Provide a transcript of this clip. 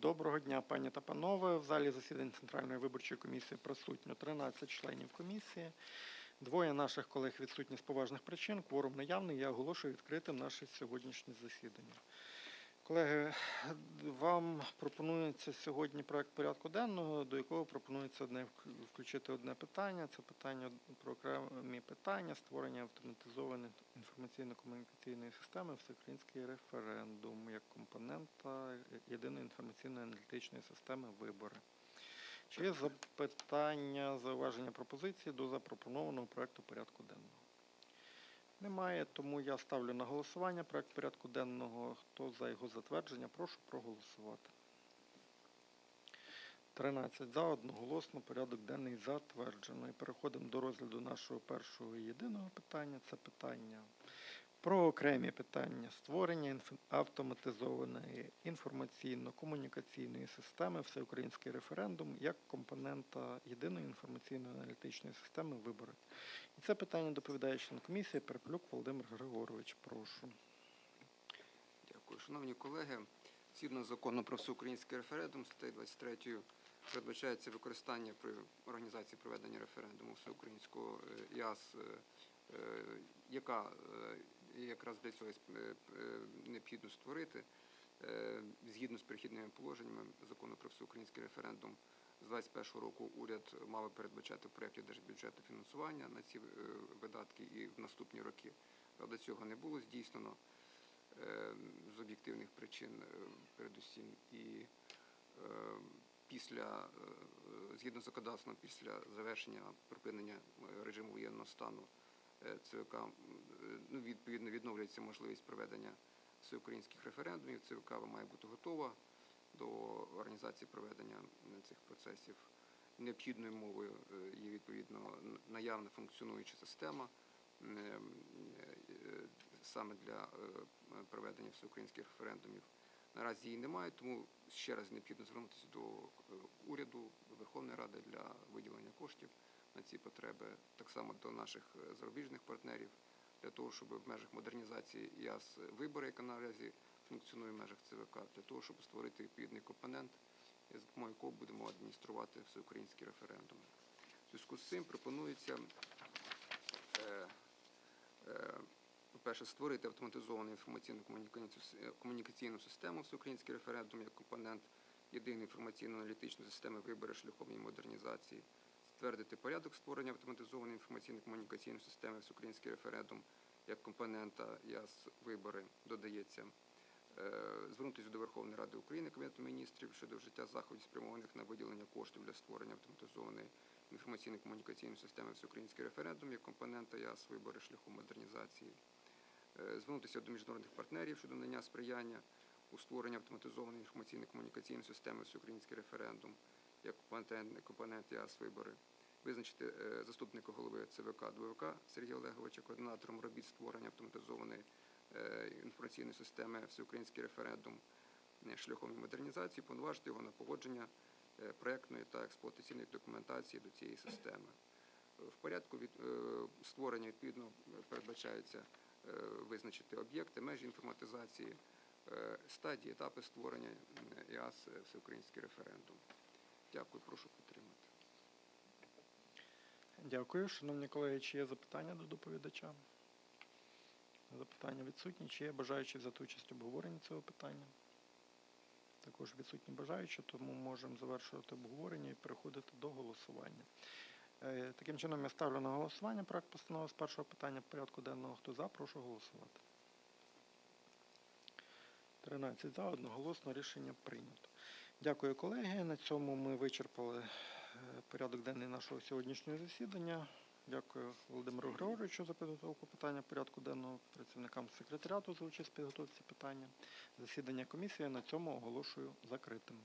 Доброго дня, пані та панове. В залі засідань Центральної виборчої комісії присутньо 13 членів комісії. Двоє наших колег відсутні з поважних причин. Кворум наявний. Я оголошую відкритим наше сьогоднішнє засідання. Колеги, вам пропонується сьогодні проект порядку денного, до якого пропонується одне включити одне питання. Це питання про окремі питання створення автоматизованої інформаційно-комунікаційної системи всеукраїнський референдум як компонента єдиної інформаційної аналітичної системи вибори. Чи є запитання, зауваження пропозиції до запропонованого проекту порядку денного? Немає, тому я ставлю на голосування проект порядку денного. Хто за його затвердження, прошу проголосувати. 13 за, одноголосно, порядок денний затверджено. І переходимо до розгляду нашого першого і єдиного питання. Це питання про окремі питання створення автоматизованої інформаційно-комунікаційної системи Всеукраїнський референдум як компонента єдиної інформаційно-аналітичної системи вибори. І це питання доповідає член комісії Переплюк Володимир Григорович. Прошу. Дякую. Шановні колеги, згідно з закону про всеукраїнський референдум, статтею 23 передбачається використання при організації проведення референдуму всеукраїнського е, ЯС, е, е, яка якраз для цього е, е, необхідно створити е, згідно з перехідними положеннями закону про всеукраїнський референдум. З 2021 року уряд мав передбачати в проєкті держбюджету фінансування на ці видатки і в наступні роки. Правда, цього не було здійснено з об'єктивних причин, передусім. І після, згідно з законодавством, після завершення припинення режиму воєнного стану ЦВК, е, ну, відповідно відновлюється можливість проведення всеукраїнських референдумів. ЦВК має бути готова до організації проведення цих процесів. Необхідною мовою е, є відповідно наявна функціонуюча система е, саме для проведення всеукраїнських референдумів. Наразі її немає, тому ще раз необхідно звернутися до уряду, Верховної Ради для виділення коштів на ці потреби, так само до наших е, зарубіжних партнерів, для того, щоб в межах модернізації ЯС вибори, яка наразі функціонує в межах ЦВК, для того, щоб створити відповідний компонент, з допомогою якого будемо адмініструвати всеукраїнські референдуми. В зв'язку з цим пропонується е, е, по-перше, створити автоматизовану інформаційно-комунікаційну систему всеукраїнський референдум як компонент єдиної інформаційно-аналітичної системи вибори шляхом її модернізації, затвердити порядок створення автоматизованої інформаційно-комунікаційної системи всеукраїнський референдум як компонента ЯС вибори додається. Е, Звернутися до Верховної Ради України, Кабінету міністрів щодо вжиття заходів, спрямованих на виділення коштів для створення автоматизованої інформаційно-комунікаційної системи всеукраїнський референдум як компонента ЯС вибори шляхом модернізації. Е, Звернутися до міжнародних партнерів щодо надання сприяння у створенні автоматизованої інформаційно-комунікаційної системи всеукраїнський референдум як компонент, ЯС вибори. Визначити е, заступника голови ЦВК ДВК Сергія Олеговича координатором робіт створення автоматизованої е, інформаційної системи всеукраїнський референдум е, шляхом модернізації, повноважити його на погодження проектної та експлуатаційної документації до цієї системи. В порядку від створення відповідно передбачається визначити об'єкти, межі інформатизації, стадії, етапи створення ІАС всеукраїнський референдум. Дякую, прошу. Дякую. Шановні колеги, чи є запитання до доповідача? Запитання відсутні. Чи є бажаючі взяти участь в обговоренні цього питання? Також відсутні бажаючі, тому можемо завершувати обговорення і переходити до голосування. Е, Таким чином, я ставлю на голосування проект постанови з першого питання порядку денного. Хто за, прошу голосувати. 13 за, одноголосно рішення прийнято. Дякую, колеги. На цьому ми вичерпали порядок денний нашого сьогоднішнього засідання. Дякую Володимиру Григоровичу за підготовку питання порядку денного, працівникам секретаріату за участь в підготовці питання. Засідання комісії на цьому оголошую закритим.